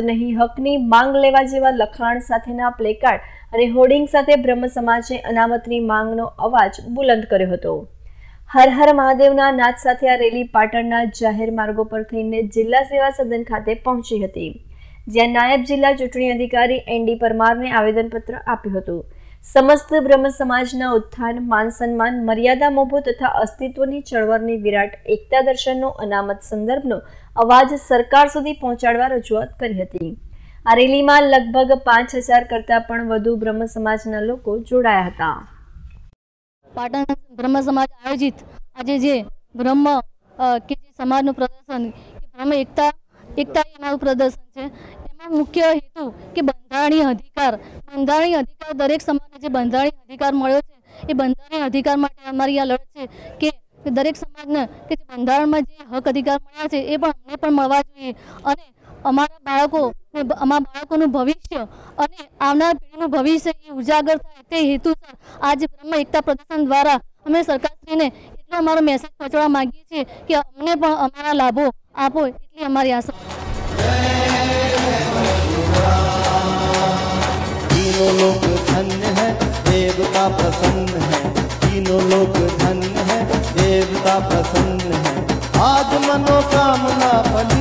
નહીં, હકની માંગ લેવા જેવા લખાણ સાથેના પ્લેકાર્ડ અને હોર્ડિંગ સાથે બ્રહ્મ સમાજે અનામતની માંગનો અવાજ બુલંદ કર્યો હતો. હર હર મહાદેવના નાદ સાથે આ રેલી પાટણના જાહેર માર્ગો પર થઈને જિલ્લા સેવા સદન ખાતે પહોંચી હતી. જ્યાં નાયબ જિલ્લા ચૂંટણી અધિકારી એન ડી પરમારને આવેદનપત્ર આપ્યું હતું. સમસ્ત બ્રહ્મ સમાજના ઉત્થાન, માન સન્માન, મર્યાદા મોભો તથા અસ્તિત્વની ચળવળની વિરાટ એકતા દર્શનનો અનામત સંદર્ભનો અવાજ સરકાર સુધી પહોંચાડવા રજૂઆત કરી હતી. આ રેલીમાં લગભગ પાંચ હજાર કરતાં પણ વધુ બ્રહ્મ સમાજના લોકો જોડાયા હતા. પાટણ બ્રહ્મ સમાજ આયોજિત આજે જે બ્રહ્મ કે સમાજનું પ્રદર્શન બ્રહ્મ એકતા એકતા એ પ્રદર્શન છે મુખ્ય હેતુ કે બંધારણીય અધિકાર બંધારણીય અધિકાર દરેક સમાજને જે બંધારણીય અધિકાર મળ્યો છે, એ બંધારણીય અધિકાર માટે અમારી આ લડત છે કે દરેક સમાજને કે બંધારણમાં જે હક અધિકાર મળ્યા છે, એ પણ અમને પણ મળવા જોઈએ. અને અમારા બાળકો, અમારા બાળકોનું ભવિષ્ય અને આવનાર પેઢીનું ભવિષ્ય એ ઉજાગર થાય તે હેતુસર આજે બ્રહ્મ એકતા પ્રદર્શન દ્વારા અમે સરકારશ્રીને એટલો અમારો મેસેજ પહોંચવા માંગીએ છીએ કે અમને પણ અમારા લાભો આપો, એટલી અમારી આશા देवता प्रसन्न है तीनों लोग धन है देवता प्रसन्न है आज मनोकामना फल